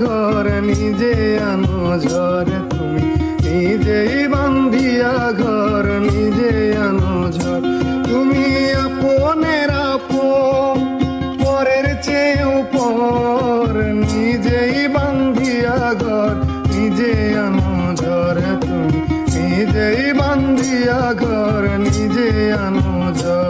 ঘর নিজে আনো ঝর তুমি। নিজেই বান্ধিয়া ঘর নিজে আনো ঝর। তুমি আপনের আপন, পরের চেয়ে উপর নিজেই বান্ধিয়া ঘর নিজে আনো ঝর তুমি। নিজেই বান্ধিয়া ঘর নিজে আনো ঝর।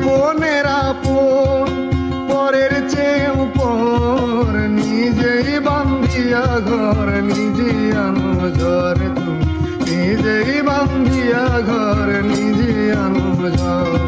পরের নিজেই বান্ধিয়া ঘর নিজে আনো ঝড় নিজেই বান্ধিয়া ঘর নিজে আনো ঝর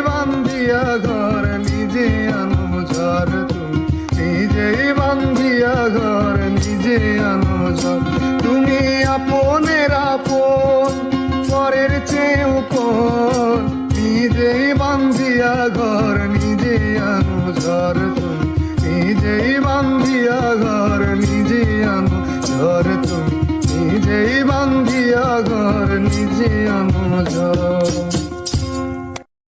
বান্ধিয়া ঘর, নিজে আনো ঝর তুমি। নিজেই বান্ধিয়া ঘর, নিজে আনো তুমি আপনের আপন, পরের চেয়ে উপর। নিজেই বান্ধিয়া ঘর, নিজে আনো ঝর তুমি। নিজেই বান্ধিয়া ঘর, নিজে আনো ঝর তুমি। নিজেই বান্ধিয়া ঘর, নিজে আনো